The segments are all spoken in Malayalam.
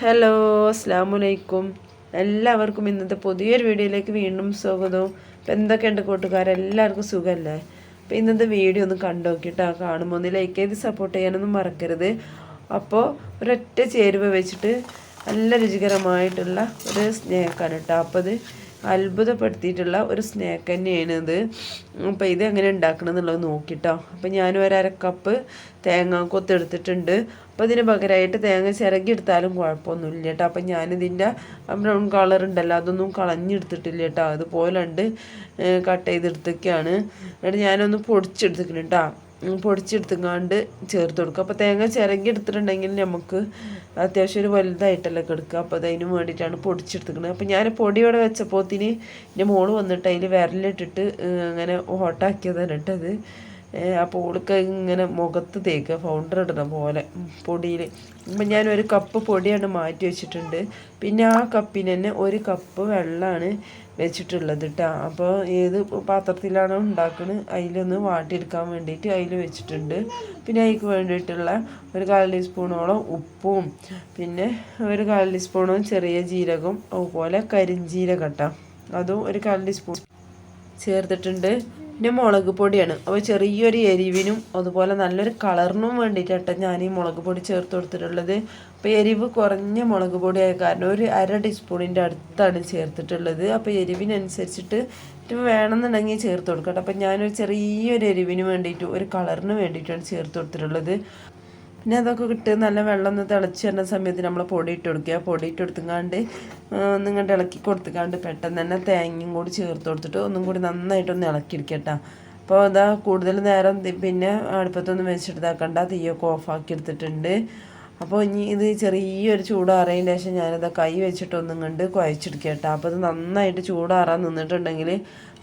ഹലോ അസ്സാം വലൈക്കും എല്ലാവർക്കും ഇന്നത്തെ പുതിയൊരു വീഡിയോയിലേക്ക് വീണ്ടും സ്വാഗതവും അപ്പം എന്തൊക്കെയുണ്ട് കൂട്ടുകാരെല്ലാവർക്കും സുഖമല്ലേ അപ്പോൾ ഇന്നത്തെ വീഡിയോ ഒന്ന് കണ്ടു നോക്കിയിട്ടാ കാണുമ്പോൾ ഒന്ന് ലൈക്ക് ചെയ്ത് സപ്പോർട്ട് ചെയ്യാനൊന്നും മറക്കരുത്. അപ്പോൾ ഒരൊറ്റ ചേരുവ വെച്ചിട്ട് നല്ല രുചികരമായിട്ടുള്ള ഒരു സ്നേക്കാണ് കേട്ടോ. അപ്പോൾ അത് അത്ഭുതപ്പെടുത്തിയിട്ടുള്ള ഒരു സ്നാക്ക് തന്നെയാണ് ഇത്. അപ്പോൾ ഇത് എങ്ങനെ ഉണ്ടാക്കണം എന്നുള്ളത് നോക്കിട്ടോ. അപ്പോൾ ഞാനും ഒരു അര കപ്പ് തേങ്ങ കൊത്തെടുത്തിട്ടുണ്ട് അപ്പോൾ ഇതിന് പകരമായിട്ട് തേങ്ങ ചിരകി എടുത്താലും കുഴപ്പമൊന്നുമില്ല കേട്ടോ അപ്പം ഞാനിതിന്റെ ബ്രൗൺ കളർ ഉണ്ടല്ലോ അതൊന്നും കളഞ്ഞെടുത്തിട്ടില്ല കേട്ടോ അതുപോലെ ഉണ്ട് കട്ട് ചെയ്തെടുത്തൊക്കെയാണ്. എന്നിട്ട് ഞാനൊന്ന് പൊടിച്ചെടുത്തിട്ടുണ്ട് കേട്ടോ പൊടിച്ചെടുത്തുങ്ങാണ്ട് ചേർത്ത് കൊടുക്കുക അപ്പോൾ തേങ്ങ ചിരകി എടുത്തിട്ടുണ്ടെങ്കിൽ നമുക്ക് അത്യാവശ്യം ഒരു വലുതായിട്ടല്ലേ കിടക്കുക. അപ്പോൾ അതിന് വേണ്ടിയിട്ടാണ് പൊടിച്ചെടുത്തുക്കുന്നത് അപ്പോൾ ഞാൻ പൊടി ഇവിടെ വെച്ചപ്പോത്തിന് എന്റെ മോൾ വന്നിട്ട് അതിൽ വിരലിട്ടിട്ട് അങ്ങനെ ഹോട്ടാക്കിയതാണ് ഇട്ടത് അപ്പോൾ ഓൾക്ക് ഇങ്ങനെ മുഖത്ത് തേക്കുക ഫൗണ്ടർ ഇടുന്ന പോലെ പൊടിയിൽ അപ്പം ഞാൻ ഒരു കപ്പ് പൊടിയാണ് മാറ്റി വെച്ചിട്ടുണ്ട്. പിന്നെ ആ കപ്പിന് തന്നെ ഒരു കപ്പ് വെള്ളമാണ് വെച്ചിട്ടുള്ളത് കേട്ടോ അപ്പോൾ ഏത് പാത്രത്തിലാണോ ഉണ്ടാക്കുന്നത് അതിലൊന്ന് വാട്ടിയെടുക്കാൻ വേണ്ടിയിട്ട് അതിൽ വെച്ചിട്ടുണ്ട്. പിന്നെ അതിക്ക് വേണ്ടിയിട്ടുള്ള ഒരു കാൽ ടീസ്പൂണോളം ഉപ്പും പിന്നെ ഒരു കാൽ ടീസ്പൂണോളം ചെറിയ ജീരകം അതുപോലെ കരിഞ്ജീരകം കേട്ടോ അതും ഒരു കാൽ ടീസ്പൂൺ ചേർത്തിട്ടുണ്ട്. പിന്നെ മുളക് പൊടിയാണ്. അപ്പോൾ ചെറിയൊരു എരിവിനും അതുപോലെ നല്ലൊരു കളറിനും വേണ്ടിയിട്ടാണ് ഞാൻ ഈ മുളക് പൊടി ചേർത്ത് കൊടുത്തിട്ടുള്ളത്. അപ്പോൾ എരിവ് കുറഞ്ഞ മുളക് പൊടിയായ കാരണം ഒരു അര ടീസ്പൂണിന്റെ അടുത്താണ് ചേർത്തിട്ടുള്ളത്. അപ്പോൾ എരിവിനനുസരിച്ചിട്ട് വേണമെന്നുണ്ടെങ്കിൽ ചേർത്ത് കൊടുക്കട്ടെ. അപ്പോൾ ഞാനൊരു ചെറിയൊരു എരിവിന് വേണ്ടിയിട്ട് ഒരു കളറിന് വേണ്ടിയിട്ടാണ് ചേർത്ത് കൊടുത്തിട്ടുള്ളത്. പിന്നെ അതൊക്കെ കിട്ട് നല്ല വെള്ളം ഒന്ന് തിളച്ച് വരുന്ന സമയത്ത് നമ്മൾ പൊടി ഇട്ട് കൊടുക്കുക. പൊടി ഇട്ട് കൊടുത്തുങ്ങാണ്ട് നിങ്ങളുടെ ഇളക്കി കൊടുത്തുങ്ങാണ്ട് പെട്ടെന്ന് തന്നെ തേങ്ങയും കൂടി ചേർത്ത് കൊടുത്തിട്ട് ഒന്നും കൂടി നന്നായിട്ടൊന്ന് ഇളക്കിയെടുക്കട്ടോ അപ്പോൾ അതാ കൂടുതൽ നേരം പിന്നെ അടുപ്പത്തൊന്നും വെച്ചിട്ട് തീയൊക്കെ ഓഫാക്കി എടുത്തിട്ടുണ്ട്. അപ്പോൾ ഇനി ഇത് ചെറിയൊരു ചൂടാറിയതിന് ശേഷം ഞാനത് കൈ വെച്ചിട്ടൊന്നും കണ്ട് കേട്ടോ. അപ്പോൾ ഇത് നന്നായിട്ട് ചൂടാറാൻ നിന്നിട്ടുണ്ടെങ്കിൽ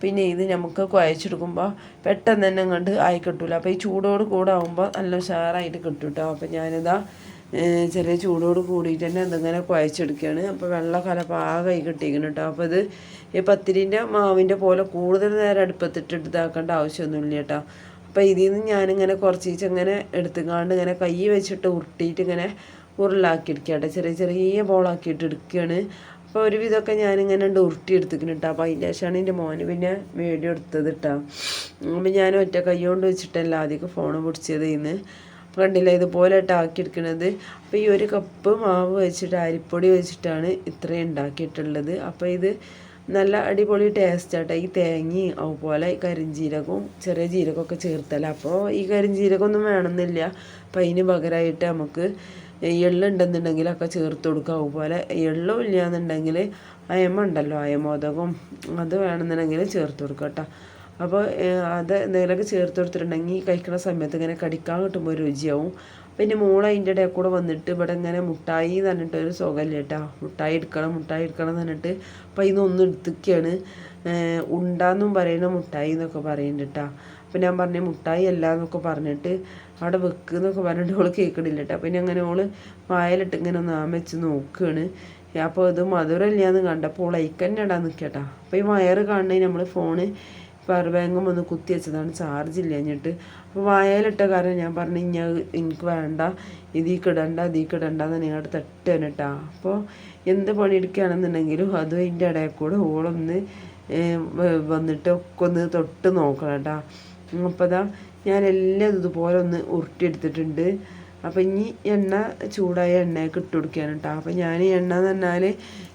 പിന്നെ ഇത് നമുക്ക് കുഴച്ചെടുക്കുമ്പോൾ പെട്ടെന്ന് തന്നെ കണ്ട് ആയി കിട്ടില്ല അപ്പോൾ ഈ ചൂടോട് കൂടെ ആകുമ്പോൾ നല്ല ഉഷാറായിട്ട് കിട്ടും കേട്ടോ. അപ്പോൾ ഞാനിതാ ചെറിയ ചൂടോട് കൂടിയിട്ട് തന്നെ ഇതിങ്ങനെ കുഴച്ചെടുക്കുകയാണ്. അപ്പോൾ വെള്ളക്കല കല പാകമായി കിട്ടിയിരിക്കണം കേട്ടോ. അപ്പോൾ ഇത് ഈ പത്തിരിന്റെ മാവിന്റെ പോലെ കൂടുതൽ നേരം അടുപ്പത്തിട്ട് ഇതാക്കേണ്ട ആവശ്യമൊന്നുമില്ല കേട്ടോ. അപ്പോൾ ഇതിൽ നിന്ന് ഞാനിങ്ങനെ കുറച്ച് ഇങ്ങനെ എടുത്തുകാണ്ട് ഇങ്ങനെ കൈ വെച്ചിട്ട് ഉരുട്ടിയിട്ട് ഇങ്ങനെ ഉരുളാക്കി എടുക്കട്ടെ ചെറിയ ചെറിയ ബോളാക്കിയിട്ട് എടുക്കുകയാണ് അപ്പോൾ ഒരു വിധമൊക്കെ ഞാനിങ്ങനെ ഉണ്ട് ഉരുട്ടി എടുത്തിക്കണം കേട്ടോ അപ്പോൾ അതിന്റെ ശേഷമാണ് എന്റെ മോന് പിന്നെ വീഡിയോ എടുത്തത് കേട്ടോ അപ്പം ഞാൻ ഒറ്റ കൈ കൊണ്ട് വെച്ചിട്ടല്ല ആദ്യമൊക്കെ ഫോൺ പിടിച്ചത് ഇന്ന്. കണ്ടില്ല ഇതുപോലെ ആക്കി എടുക്കുന്നത് അപ്പോൾ ഈ ഒരു കപ്പ് മാവ് വെച്ചിട്ട് അരിപ്പൊടി വെച്ചിട്ടാണ് ഇത്രയും ഉണ്ടാക്കിയിട്ടുള്ളത് അപ്പോൾ ഇത് നല്ല അടിപൊളി ടേസ്റ്റ് ആട്ടോ. ഈ തേങ്ങയും അതുപോലെ കരിഞ്ജീരകവും ചെറിയ ജീരകമൊക്കെ ചേർത്തല്ല അപ്പോൾ ഈ കരിഞ്ജീരകമൊന്നും വേണമെന്നില്ല. അപ്പം അതിന് പകരമായിട്ട് നമുക്ക് എള്ളുണ്ടെന്നുണ്ടെങ്കിലൊക്കെ ചേർത്ത് കൊടുക്കുക അതുപോലെ എള്ളും ഇല്ലയെന്നുണ്ടെങ്കിൽ അയമ ഉണ്ടല്ലോ അയമോദകം. അത് വേണമെന്നുണ്ടെങ്കിൽ ചേർത്ത് കൊടുക്കുക കേട്ടോ. അപ്പോൾ അത് എന്തെങ്കിലുമൊക്കെ ചേർത്ത് കൊടുത്തിട്ടുണ്ടെങ്കിൽ കഴിക്കുന്ന സമയത്ത് ഇങ്ങനെ കടിക്കാൻ കിട്ടുമ്പോൾ രുചിയാവും. പിന്നെ മോൾ അതിന്റെ ഇടയിൽ കൂടെ വന്നിട്ട് ഇവിടെ ഇങ്ങനെ മുട്ടായി എന്ന് പറഞ്ഞിട്ട് ഒരു സുഖമില്ല കേട്ടോ. മുട്ടായി എടുക്കണം മുട്ടായി എടുക്കണം എന്ന് പറഞ്ഞിട്ട് അപ്പോൾ ഇതൊന്നും എടുത്തൊക്കെയാണ് ഉണ്ടാന്നും പറയുന്ന മുട്ടായി എന്നൊക്കെ പറയുന്നുണ്ട് കേട്ടോ. അപ്പം ഞാൻ പറഞ്ഞു മുട്ടായി അല്ല എന്നൊക്കെ പറഞ്ഞിട്ട് അവിടെ വെക്ക് എന്നൊക്കെ പറഞ്ഞിട്ട് ഓൾ കേൾക്കണില്ല കേട്ടോ. പിന്നെ അങ്ങനെ ഓൾ വായലിട്ട് ഇങ്ങനെ ഒന്ന് ആമച്ച് നോക്കുകയാണ് അപ്പോൾ ഇത് മധുരമില്ല എന്ന് കണ്ടപ്പോൾ ഓൾ ഐക്കന്നെ ഇടാൻ നിൽക്കട്ടോ അപ്പോൾ ഈ വയറ് കാണണേ നമ്മൾ ഫോണ് പവർ ബാങ്കും ഒന്ന് കുത്തി വെച്ചതാണ്. ചാർജ് ഇല്ല കഴിഞ്ഞിട്ട് അപ്പോൾ വായലിട്ട കാരണം ഞാൻ പറഞ്ഞു ഞാൻ എനിക്ക് വേണ്ട. ഇതിൽ കിടണ്ട ഇതിൽ കിടണ്ട എന്ന് നിങ്ങളുടെ തട്ടാണ് കേട്ടോ അപ്പോൾ എന്ത് പണിയെടുക്കുകയാണെന്നുണ്ടെങ്കിലും അതും അതിന്റെ ഇടയിൽ കൂടെ ഓളൊന്ന് വന്നിട്ട് ഒക്കെ ഒന്ന് തൊട്ട് നോക്കണം കേട്ടോ അപ്പോൾ അതാ ഞാൻ എല്ലാം ഇതുപോലെ ഒന്ന് ഉരുട്ടിയെടുത്തിട്ടുണ്ട്. അപ്പം ഇനി എണ്ണ ചൂടായ എണ്ണയൊക്കെ ഇട്ട് കൊടുക്കുകയാണ് കേട്ടോ അപ്പം ഞാൻ എണ്ണ എന്ന് പറഞ്ഞാൽ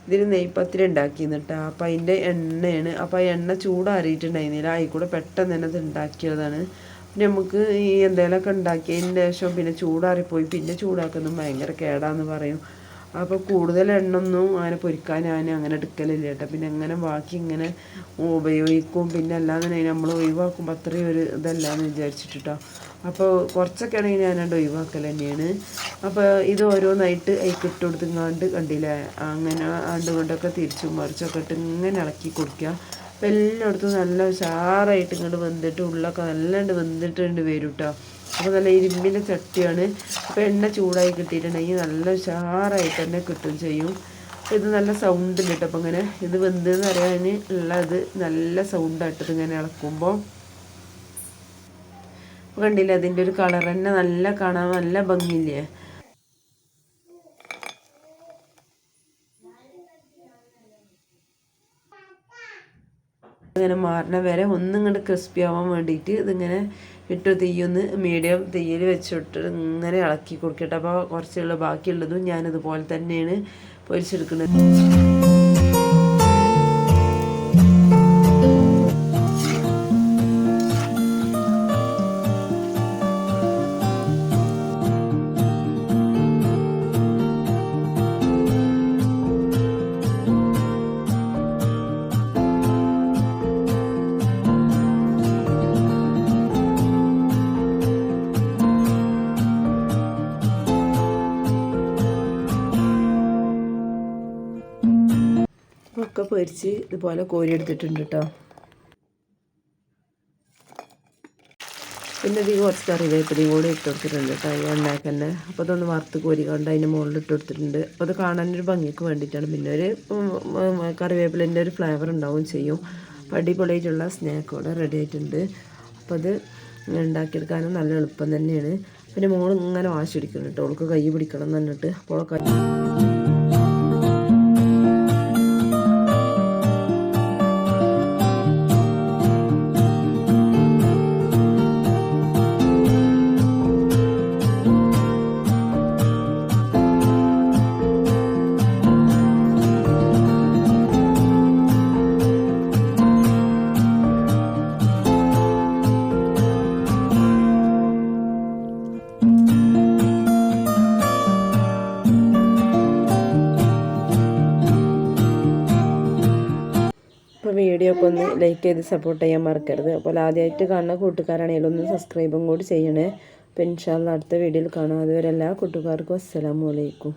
ഇതിന് നെയ്പ്പത്തിരി ഉണ്ടാക്കിയെന്ന് കേട്ടോ അപ്പം അതിന്റെ എണ്ണയാണ്. അപ്പോൾ ആ എണ്ണ ചൂടാറിയിട്ടുണ്ടായിരുന്നില്ല. ആയിക്കൂടെ പെട്ടെന്ന് തന്നെ അത് ഉണ്ടാക്കിയതാണ്. പിന്നെ നമുക്ക് ഈ എന്തെങ്കിലുമൊക്കെ ഉണ്ടാക്കിയതിന് ശേഷം പിന്നെ ചൂടാറിപ്പോയി. പിന്നെ ചൂടാക്കുന്നത് ഭയങ്കര കേടാന്ന് പറയും. അപ്പോൾ കൂടുതൽ എണ്ണൊന്നും അങ്ങനെ പൊരിക്കാൻ ഞാൻ അങ്ങനെ എടുക്കലില്ല കേട്ടോ. പിന്നെ അങ്ങനെ ബാക്കി ഇങ്ങനെ ഉപയോഗിക്കും പിന്നെ അല്ലാതെ നമ്മൾ ഒഴിവാക്കുമ്പോൾ അത്രയും ഒരു ഇതല്ലാന്ന് വിചാരിച്ചിട്ടോ അപ്പോൾ കുറച്ചൊക്കെ ആണെങ്കിൽ ഞാനണ്ട് ഒഴിവാക്കൽ തന്നെയാണ്. അപ്പോൾ ഇത് ഓരോന്നായിട്ട് അതിൽ ഇട്ട് കൊടുത്തുങ്ങാണ്ട് കണ്ടില്ലേ? അങ്ങനെ ആണ്ട് കൊണ്ടൊക്കെ തിരിച്ചും മറിച്ചൊക്കെ ഇട്ട് ഇങ്ങനെ ഇളക്കി കൊടുക്കുക അപ്പോൾ എല്ലായിടത്തും നല്ല ഉഷാറായിട്ട് ഇങ്ങോട്ട് വെന്തിട്ട് ഉള്ളൊക്കെ നല്ലണ്ട് വെന്തിട്ടുണ്ട് വരും കേട്ടോ അപ്പോൾ നല്ല ഇരുമ്പിന്റെ ചട്ടിയാണ്. അപ്പോൾ എണ്ണ ചൂടായി കിട്ടിയിട്ടുണ്ടെങ്കിൽ നല്ല ഉഷാറായിട്ട് തന്നെ കിട്ടും ചെയ്യും. ഇത് നല്ല സൗണ്ട് കിട്ടും അപ്പം ഇങ്ങനെ ഇത് വെന്തെന്ന് അറിയാൻ ഉള്ളത് നല്ല സൗണ്ടായിട്ടത് ഇങ്ങനെ ഇളക്കുമ്പോൾ കണ്ടില്ല അതിന്റെ ഒരു കളർ തന്നെ നല്ല കാണാൻ നല്ല ഭംഗിയില്ലേ? ഇങ്ങനെ മാറണ വരെ ഒന്നും ഇങ്ങോട്ട് ക്രിസ്പി ആവാൻ വേണ്ടിയിട്ട് ഇതിങ്ങനെ ഇട്ട് തീയൊന്ന് മീഡിയം തീയിൽ വെച്ചിട്ട് ഇങ്ങനെ ഇളക്കി കൊടുക്കട്ടെ. അപ്പോൾ കുറച്ചുള്ള ബാക്കിയുള്ളതും ഞാനിതുപോലെ തന്നെയാണ് പൊരിച്ചെടുക്കുന്നത്. ഒക്കെ പൊരിച്ച് ഇതുപോലെ കോരി എടുത്തിട്ടുണ്ട് കേട്ടോ പിന്നെ ഇതിൽ കുറച്ച് കറിവേപ്പിലയും കൂടി ഇട്ട് കൊടുത്തിട്ടുണ്ട് കേട്ടോ ഈ എണ്ണയൊക്കെ തന്നെ. അപ്പോൾ അതൊന്ന് വറുത്ത് കോരി കൊണ്ട് അതിന്റെ മുകളിൽ ഇട്ട് കൊടുത്തിട്ടുണ്ട്. അപ്പോൾ അത് കാണാനൊരു ഭംഗിക്ക് വേണ്ടിയിട്ടാണ്. പിന്നെ ഒരു കറിവേപ്പിലിന്റെ ഒരു ഫ്ലേവർ ഉണ്ടാവും ചെയ്യും. അപ്പോൾ അടിപൊളിയായിട്ടുള്ള സ്നാക്ക് കൂടെ റെഡി ആയിട്ടുണ്ട്. അപ്പോൾ അത് ഉണ്ടാക്കിയെടുക്കാനും നല്ല എളുപ്പം തന്നെയാണ്. പിന്നെ മോൾ ഇങ്ങനെ വാശി പിടിക്കണം കേട്ടോ അവൾക്ക് കൈ പിടിക്കണം എന്ന് പറഞ്ഞിട്ട്. അപ്പോൾ കൈ വീഡിയോ ഒക്കെ ഒന്ന് ലൈക്ക് ചെയ്ത് സപ്പോർട്ട് ചെയ്യാൻ മറക്കരുത്. അപ്പോൾ ആദ്യമായിട്ട് കാണുന്ന കൂട്ടുകാരാണെങ്കിലും ഒന്ന് സബ്സ്ക്രൈബും കൂടി ചെയ്യണേ. അപ്പോൾ ഇൻഷാല്ല അടുത്ത വീഡിയോയിൽ കാണാം. അതുവരെ എല്ലാ കൂട്ടുകാർക്കും അസ്സലാമു അലൈക്കും.